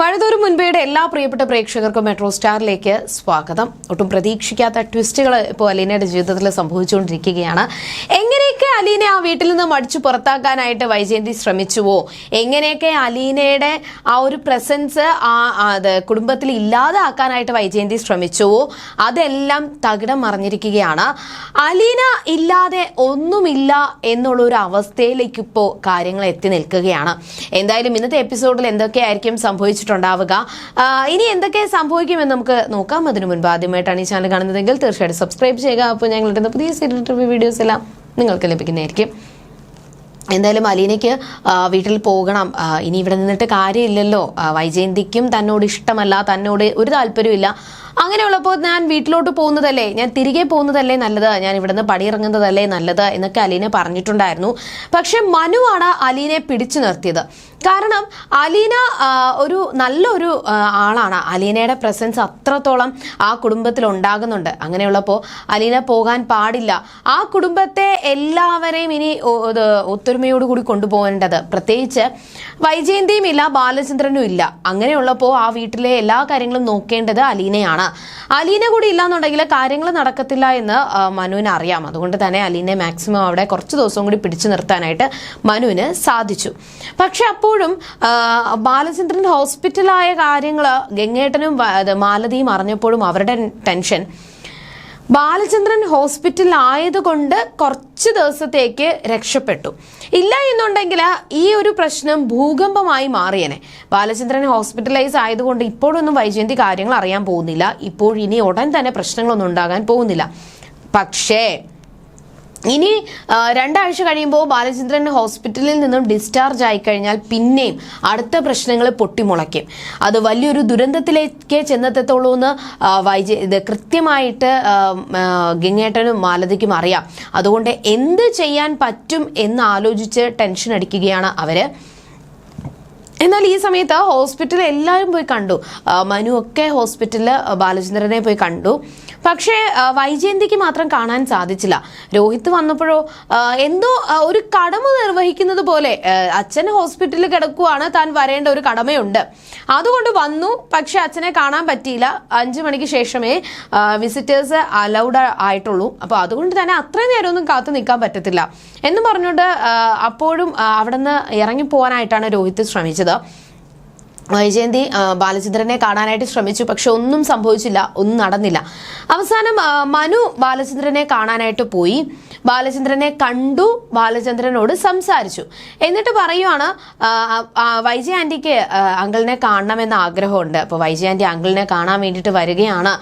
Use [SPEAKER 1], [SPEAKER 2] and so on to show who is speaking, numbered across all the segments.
[SPEAKER 1] മഴതോറും മുൻപേയുടെ എല്ലാ പ്രിയപ്പെട്ട പ്രേക്ഷകർക്കും മെട്രോ സ്റ്റാറിലേക്ക് സ്വാഗതം. ഒട്ടും പ്രതീക്ഷിക്കാത്ത ട്വിസ്റ്റുകൾ ഇപ്പോൾ അലീനയുടെ ജീവിതത്തിൽ സംഭവിച്ചുകൊണ്ടിരിക്കുകയാണ്. എങ്ങനെയൊക്കെ അലീനെ ആ വീട്ടിൽ നിന്ന് മടിച്ചു പുറത്താക്കാനായിട്ട് വൈജയന്തി ശ്രമിച്ചുവോ? എങ്ങനെയൊക്കെ അലീനയുടെ ആ ഒരു പ്രസൻസ് ആ അത് കുടുംബത്തിൽ ഇല്ലാതാക്കാനായിട്ട് വൈജയന്തി ശ്രമിച്ചുവോ? അതെല്ലാം തകിടം മറിഞ്ഞിരിക്കുകയാണ്. അലീന ഇല്ലാതെ ഒന്നുമില്ല എന്നുള്ള ഒരു അവസ്ഥയിലേക്ക് ഇപ്പോൾ കാര്യങ്ങൾ എത്തി നിൽക്കുകയാണ്. എന്തായാലും ഇന്നത്തെ എപ്പിസോഡിൽ എന്തൊക്കെയായിരിക്കും സംഭവിച്ചിട്ടുണ്ടാവുക? ഇനി എന്തൊക്കെ സംഭവിക്കുമെന്ന് നമുക്ക് നോക്കാം. അതിനു മുൻപ് ആദ്യമായിട്ടാണ് ഈ ചാനൽ കാണുന്നതെങ്കിൽ തീർച്ചയായിട്ടും സബ്സ്ക്രൈബ് ചെയ്യുക. അപ്പോൾ ഞങ്ങളുടെ പുതിയ സീരിയൽ വീഡിയോസ് എല്ലാം നിങ്ങൾക്ക് ലഭിക്കുന്നതായിരിക്കും. എന്തായാലും അലീനയ്ക്ക് വീട്ടിൽ പോകണം. ഇനി ഇവിടെ നിന്നിട്ട് കാര്യമില്ലല്ലോ. വൈജയന്തിക്കും തന്നോട് ഇഷ്ടമല്ല. തന്നോട് ഒരു താല്പര്യമില്ല അങ്ങനെയുള്ളപ്പോൾ ഞാൻ വീട്ടിലോട്ട് പോകുന്നതല്ലേ? ഞാൻ തിരികെ പോകുന്നതല്ലേ നല്ലത്? ഞാൻ ഇവിടുന്ന് പടിയിറങ്ങുന്നതല്ലേ നല്ലത്? എന്നൊക്കെ അലീനെ പറഞ്ഞിട്ടുണ്ടായിരുന്നു. പക്ഷെ മനുവാണ് അലീനെ പിടിച്ചു നിർത്തിയത്. കാരണം അലീന ഒരു നല്ലൊരു ആളാണ്. അലീനയുടെ പ്രസൻസ് അത്രത്തോളം ആ കുടുംബത്തിൽ ഉണ്ടാകുന്നുണ്ട്. അങ്ങനെയുള്ളപ്പോൾ അലീന പോകാൻ പാടില്ല. ആ കുടുംബത്തെ എല്ലാവരെയും ഇനി ഒത്തൊരുമയോട് കൂടി കൊണ്ടുപോകേണ്ടത്. പ്രത്യേകിച്ച് വൈജയന്തിയും ഇല്ല ബാലചന്ദ്രനും ഇല്ല അങ്ങനെയുള്ളപ്പോൾ ആ വീട്ടിലെ എല്ലാ കാര്യങ്ങളും നോക്കേണ്ടത് അലീനയാണ്. അലീന കൂടി ഇല്ലാന്നുണ്ടെങ്കിൽ കാര്യങ്ങൾ നടക്കത്തില്ല എന്ന് മനുവിന് അറിയാം. അതുകൊണ്ട് തന്നെ അലീനെ മാക്സിമം അവിടെ കുറച്ച് ദിവസം കൂടി പിടിച്ചു നിർത്താനായിട്ട് മനുവിന് സാധിച്ചു. പക്ഷെ അപ്പോഴും ബാലചന്ദ്രൻ ഹോസ്പിറ്റലായ കാര്യങ്ങൾ ഗംഗേട്ടനും മാലതിയും അറിഞ്ഞപ്പോഴും അവരുടെ ടെൻഷൻ ബാലചന്ദ്രൻ ഹോസ്പിറ്റലിൽ ആയതുകൊണ്ട് കുറച്ച് ദിവസത്തേക്ക് രക്ഷപ്പെട്ടു. ഇല്ല എന്നുണ്ടെങ്കിൽ ഈ ഒരു പ്രശ്നം ഭൂകമ്പമായി മാറിയനെ. ബാലചന്ദ്രൻ ഹോസ്പിറ്റലൈസ് ആയതുകൊണ്ട് ഇപ്പോഴൊന്നും വൈജയന്തി കാര്യങ്ങൾ അറിയാൻ പോകുന്നില്ല. ഇപ്പോൾ ഇനി ഉടൻ തന്നെ പ്രശ്നങ്ങളൊന്നും ഉണ്ടാകാൻ പോകുന്നില്ല. പക്ഷേ ഇനി രണ്ടാഴ്ച കഴിയുമ്പോൾ ബാലചന്ദ്രൻ ഹോസ്പിറ്റലിൽ നിന്നും ഡിസ്ചാർജ് ആയി കഴിഞ്ഞാൽ പിന്നെയും അടുത്ത പ്രശ്നങ്ങൾ പൊട്ടിമുളയ്ക്കും. അത് വലിയൊരു ദുരന്തത്തിലേക്ക് ചെന്നെത്തത്തുള്ളൂ എന്ന് വൈജി ഇത് കൃത്യമായിട്ട് ഗിങ്ങേട്ടനും മാലതിക്കും അറിയാം. അതുകൊണ്ട് എന്ത് ചെയ്യാൻ പറ്റും എന്ന് ആലോചിച്ച് ടെൻഷൻ അടിക്കുകയാണ് അവർ. എന്നാൽ ഈ സമയത്ത് ഹോസ്പിറ്റലിൽ എല്ലാവരും പോയി കണ്ടു. മനു ഒക്കെ ഹോസ്പിറ്റലിൽ ബാലചന്ദ്രനെ പോയി കണ്ടു. പക്ഷേ വൈജയന്തിക്ക് മാത്രം കാണാൻ സാധിച്ചില്ല. രോഹിത് വന്നപ്പോഴോ എന്തോ ഒരു കടമ നിർവഹിക്കുന്നത് പോലെ അച്ഛൻ ഹോസ്പിറ്റലിൽ കിടക്കുവാണ്. താൻ വരേണ്ട ഒരു കടമയുണ്ട്. അതുകൊണ്ട് വന്നു. പക്ഷെ അച്ഛനെ കാണാൻ പറ്റിയില്ല. അഞ്ചു മണിക്ക് ശേഷമേ വിസിറ്റേഴ്സ് അലൗഡ് ആയിട്ടുള്ളൂ. അപ്പോൾ അതുകൊണ്ട് തന്നെ അത്രയും നേരമൊന്നും കാത്തു നിൽക്കാൻ പറ്റത്തില്ല. എന്ന് പറഞ്ഞുകൊണ്ട് അപ്പോഴും അവിടെ നിന്ന് ഇറങ്ങിപ്പോവാനായിട്ടാണ് രോഹിത് ശ്രമിച്ചത്. വൈജയന്തി ബാലചന്ദ്രനെ കാണാനായിട്ട് ശ്രമിച്ചു. പക്ഷെ ഒന്നും സംഭവിച്ചില്ല ഒന്നും നടന്നില്ല. അവസാനം മനു ബാലചന്ദ്രനെ കാണാനായിട്ട് പോയി. ബാലചന്ദ്രനെ കണ്ടു ബാലചന്ദ്രനോട് സംസാരിച്ചു. എന്നിട്ട് പറയുവാണ് വൈജയ ആന്റിക്ക് അങ്കിളിനെ കാണണമെന്ന് ആഗ്രഹമുണ്ട്. അപ്പോൾ വൈജയ ആന്റി അങ്കിളിനെ കാണാൻ വേണ്ടിയിട്ട് വരികയാണ്.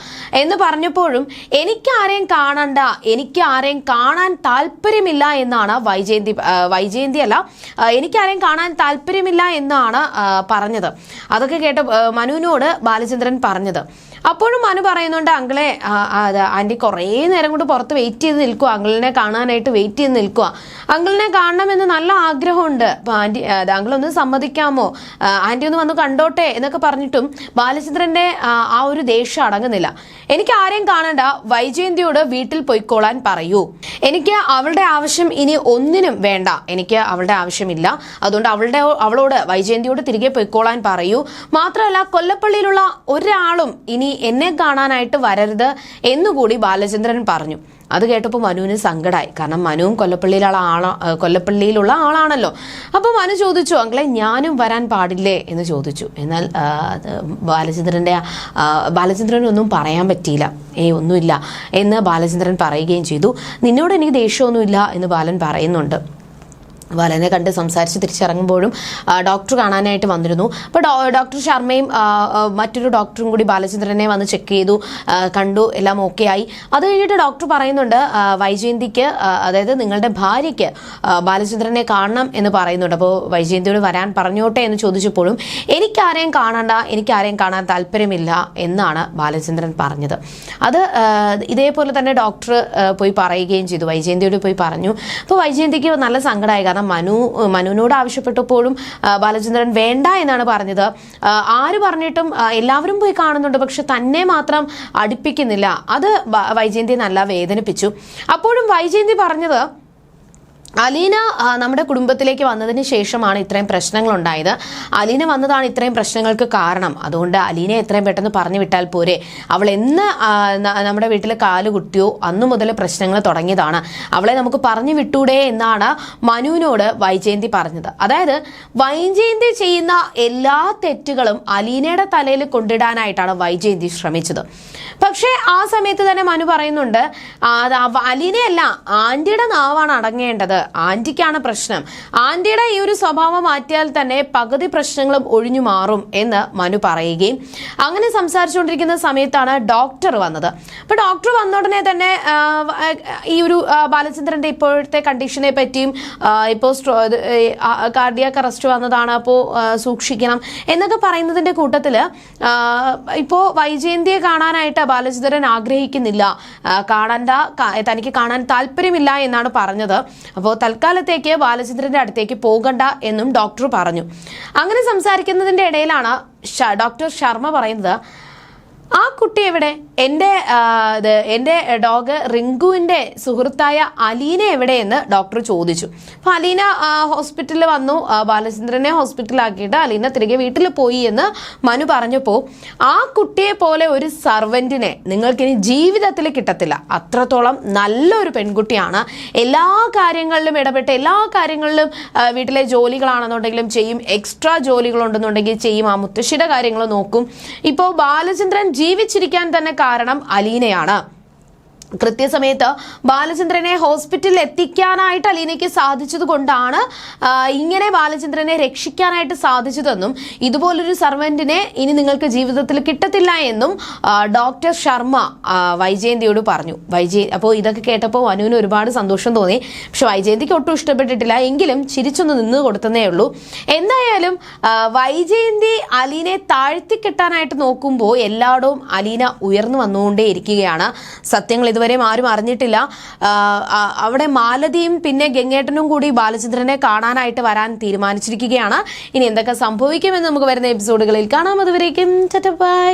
[SPEAKER 1] എന്ന് പറഞ്ഞപ്പോഴും എനിക്ക് ആരെയും കാണണ്ട എനിക്ക് ആരെയും കാണാൻ താല്പര്യമില്ല എന്നാണ് വൈജയന്തി വൈജയന്തി അല്ല എനിക്ക് ആരെയും കാണാൻ താല്പര്യമില്ല എന്നാണ് പറഞ്ഞത്. അതൊക്കെ കേട്ട് മനുവിനോട് ബാലചന്ദ്രൻ പറഞ്ഞത്. അപ്പോഴും മനു പറയുന്നുണ്ട് അങ്കിളെ ആ, ആ, ആന്റി കുറേ നേരം കൊണ്ട് പുറത്ത് വെയിറ്റ് ചെയ്ത് നിൽക്കുക അങ്കിളിനെ കാണാനായിട്ട് വെയിറ്റ് ചെയ്ത് നിൽക്കുക അങ്കിളിനെ കാണണമെന്ന് നല്ല ആഗ്രഹമുണ്ട്. അപ്പോൾ അങ്കിൾ ഒന്ന് സമ്മതിക്കാമോ? ആന്റി ഒന്ന് വന്ന് കണ്ടോട്ടെ എന്നൊക്കെ പറഞ്ഞിട്ടും ബാലചന്ദ്രന്റെ ആ, ആ ഒരു ദേഷ്യം അടങ്ങുന്നില്ല. എനിക്ക് ആരെയും കാണണ്ട. വൈജയന്തിയോട് വീട്ടിൽ പൊയ്ക്കോളാൻ പറയൂ. എനിക്ക് അവളുടെ ആവശ്യം ഇനി ഒന്നിനും വേണ്ട. എനിക്ക് അവളുടെ ആവശ്യമില്ല. അതുകൊണ്ട് അവളുടെ അവളോട് വൈജയന്തിയോട് തിരികെ പൊയ്ക്കോളാൻ പറയൂ. മാത്രമല്ല കൊല്ലപ്പള്ളിയിലുള്ള ഒരാളും ഇനി എന്നെ കാണാനായിട്ട് വരരുത് എന്നുകൂടി ബാലചന്ദ്രൻ പറഞ്ഞു. അത് കേട്ടപ്പോൾ മനുവിന് സങ്കടമായി കാരണം മനുവും കൊല്ലപ്പള്ളിയിലുള്ള ആളാ കൊല്ലപ്പള്ളിയിലുള്ള ആളാണല്ലോ. അപ്പോൾ മനു ചോദിച്ചു അങ്കളെ ഞാനും വരാൻ പാടില്ലേ? എന്ന് ചോദിച്ചു. എന്നാൽ ബാലചന്ദ്രന്റെ ബാലചന്ദ്രനൊന്നും പറയാൻ പറ്റിയില്ല. ഏ ഒന്നുമില്ല എന്ന് ബാലചന്ദ്രൻ പറയുകയും ചെയ്തു. നിന്നോട് എനിക്ക് ദേഷ്യമൊന്നുമില്ല എന്ന് ബാലൻ പറയുന്നുണ്ട്. ബാലനെ കണ്ട് സംസാരിച്ച് തിരിച്ചിറങ്ങുമ്പോഴും ഡോക്ടർ കാണാനായിട്ട് വന്നിരുന്നു. അപ്പോൾ ഡോക്ടർ ശർമ്മയും മറ്റൊരു ഡോക്ടറും കൂടി ബാലചന്ദ്രനെ വന്ന് ചെക്ക് ചെയ്തു കണ്ടു എല്ലാം ഓക്കെ ആയി. അത് കഴിഞ്ഞിട്ട് ഡോക്ടർ പറയുന്നുണ്ട് വൈജയന്തിക്ക് അതായത് നിങ്ങളുടെ ഭാര്യയ്ക്ക് ബാലചന്ദ്രനെ കാണണം എന്ന് പറയുന്നുണ്ട്. അപ്പോൾ വൈജയന്തിയോട് വരാൻ പറഞ്ഞോട്ടെ എന്ന് ചോദിച്ചപ്പോഴും എനിക്കാരെയും കാണണ്ട എനിക്കാരെയും കാണാൻ താല്പര്യമില്ല എന്നാണ് ബാലചന്ദ്രൻ പറഞ്ഞത്. അത് ഇതേപോലെ തന്നെ ഡോക്ടർ പോയി പറയുകയും ചെയ്തു. വൈജയന്തിയോട് പോയി പറഞ്ഞു. അപ്പോൾ വൈജയന്തിക്ക് നല്ല സങ്കടമായി. കാരണം മനു മനുവിനോട് ആവശ്യപ്പെട്ടപ്പോഴും ബാലചന്ദ്രൻ വേണ്ട എന്നാണ് പറഞ്ഞത്. ആര് പറഞ്ഞിട്ടും എല്ലാവരും പോയി കാണുന്നുണ്ട് പക്ഷെ തന്നെ മാത്രം അടുപ്പിക്കുന്നില്ല. അത് വൈജയന്തി നല്ല വേദനിപ്പിച്ചു. അപ്പോഴും വൈജയന്തി പറഞ്ഞത് അലീന നമ്മുടെ കുടുംബത്തിലേക്ക് വന്നതിന് ശേഷമാണ് ഇത്രയും പ്രശ്നങ്ങൾ ഉണ്ടായത് അലീന വന്നതാണ് ഇത്രയും പ്രശ്നങ്ങൾക്ക് കാരണം. അതുകൊണ്ട് അലീനെ എത്രയും പെട്ടെന്ന് പറഞ്ഞു വിട്ടാൽ പോരെ. അവൾ എന്ന് നമ്മുടെ വീട്ടിൽ കാൽ കുട്ടിയോ അന്നു മുതൽ പ്രശ്നങ്ങൾ തുടങ്ങിയതാണ്. അവളെ നമുക്ക് പറഞ്ഞു വിട്ടൂടെ എന്നാണ് മനുവിനോട് വൈജയന്തി പറഞ്ഞത്. അതായത് വൈജയന്തി ചെയ്യുന്ന എല്ലാ തെറ്റുകളും അലീനയുടെ തലയിൽ കൊണ്ടിടാനായിട്ടാണ് വൈജയന്തി ശ്രമിച്ചത്. പക്ഷേ ആ സമയത്ത് തന്നെ മനു പറയുന്നുണ്ട് അലീനയല്ല ആന്റിയുടെ നാവാണ് അടങ്ങേണ്ടത്. ആന്റിക്കാണ് പ്രശ്നം. ആന്റിയുടെ ഈ ഒരു സ്വഭാവം മാറ്റിയാൽ തന്നെ പകുതി പ്രശ്നങ്ങളും ഒഴിഞ്ഞു മാറും എന്ന് മനു പറയുകയും അങ്ങനെ സംസാരിച്ചുകൊണ്ടിരിക്കുന്ന സമയത്താണ് ഡോക്ടർ വന്നത്. അപ്പൊ ഡോക്ടർ വന്ന ഉടനെ തന്നെ ഈ ഒരു ബാലചന്ദ്രന്റെ ഇപ്പോഴത്തെ കണ്ടീഷനെ പറ്റിയും ഇപ്പോൾ കാർഡിയാക്ക് അറസ്റ്റ് വന്നതാണ് അപ്പോൾ സൂക്ഷിക്കണം എന്നൊക്കെ പറയുന്നതിന്റെ കൂട്ടത്തിൽ ഇപ്പോ വൈജയന്തിയെ കാണാനായിട്ട് ബാലചന്ദ്രൻ ആഗ്രഹിക്കുന്നില്ല. കാണണ്ട തനിക്ക് കാണാൻ താല്പര്യമില്ല എന്നാണ് പറഞ്ഞത്. അപ്പോൾ തൽക്കാലത്തേക്ക് ബാലചന്ദ്രന്റെ അടുത്തേക്ക് പോകണ്ട എന്നും ഡോക്ടർ പറഞ്ഞു. അങ്ങനെ സംസാരിക്കുന്നതിന്റെ ഇടയിലാണ് ഡോക്ടർ ശർമ്മ പറയുന്നത് ആ കുട്ടി എവിടെ? എന്റെ ഇത് എന്റെ ഡോഗ് റിങ്കുവിന്റെ സുഹൃത്തായ അലീന എവിടെയെന്ന് ഡോക്ടർ ചോദിച്ചു. അപ്പോൾ അലീന ഹോസ്പിറ്റലിൽ വന്നു. ബാലചന്ദ്രനെ ഹോസ്പിറ്റലാക്കിയിട്ട് അലീന തിരികെ വീട്ടിൽ പോയി എന്ന് മനു പറഞ്ഞപ്പോൾ ആ കുട്ടിയെ പോലെ ഒരു സർവന്റിനെ നിങ്ങൾക്കിനി ജീവിതത്തിൽ കിട്ടത്തില്ല. അത്രത്തോളം നല്ലൊരു പെൺകുട്ടിയാണ്. എല്ലാ കാര്യങ്ങളിലും ഇടപെട്ട് എല്ലാ കാര്യങ്ങളിലും വീട്ടിലെ ജോലികളാണെന്നുണ്ടെങ്കിലും ചെയ്യും എക്സ്ട്രാ ജോലികളുണ്ടെന്നുണ്ടെങ്കിൽ ചെയ്യും ആ മുത്തശ്ശിയുടെ കാര്യങ്ങൾ നോക്കും. ഇപ്പോൾ ബാലചന്ദ്രൻ ജീവിച്ചിരിക്കാൻ തന്നെ കാരണം അലീനയാണ്. കൃത്യസമയത്ത് ബാലചന്ദ്രനെ ഹോസ്പിറ്റലിൽ എത്തിക്കാനായിട്ട് അലീനയ്ക്ക് സാധിച്ചത് കൊണ്ടാണ് ഇങ്ങനെ ബാലചന്ദ്രനെ രക്ഷിക്കാനായിട്ട് സാധിച്ചതെന്നും ഇതുപോലൊരു സർവന്റിനെ ഇനി നിങ്ങൾക്ക് ജീവിതത്തിൽ കിട്ടത്തില്ല എന്നും ഡോക്ടർ ശർമ്മ വൈജയന്തിയോട് പറഞ്ഞു. വൈജയ അപ്പോൾ ഇതൊക്കെ കേട്ടപ്പോൾ അനുവിന് ഒരുപാട് സന്തോഷം തോന്നി. പക്ഷെ വൈജയന്തിക്ക് ഒട്ടും ഇഷ്ടപ്പെട്ടിട്ടില്ല. എങ്കിലും ചിരിച്ചൊന്ന് നിന്ന് കൊടുത്തതേ ഉള്ളൂ. എന്തായാലും വൈജയന്തി അലീനെ താഴ്ത്തിക്കെട്ടാനായിട്ട് നോക്കുമ്പോൾ എല്ലായിടവും അലീന ഉയർന്നു വന്നുകൊണ്ടേ ഇരിക്കുകയാണ് സത്യങ്ങൾ ഇതുവരെയും ആരും അറിഞ്ഞിട്ടില്ല. അവിടെ മാലതിയും പിന്നെ ഗംഗേട്ടനും കൂടി ബാലചന്ദ്രനെ കാണാനായിട്ട് വരാൻ തീരുമാനിച്ചിരിക്കുകയാണ്. ഇനി എന്തൊക്കെ സംഭവിക്കുമെന്ന് നമുക്ക് വരുന്ന എപ്പിസോഡുകളിൽ കാണാം. അതുവരേക്കും ബൈ.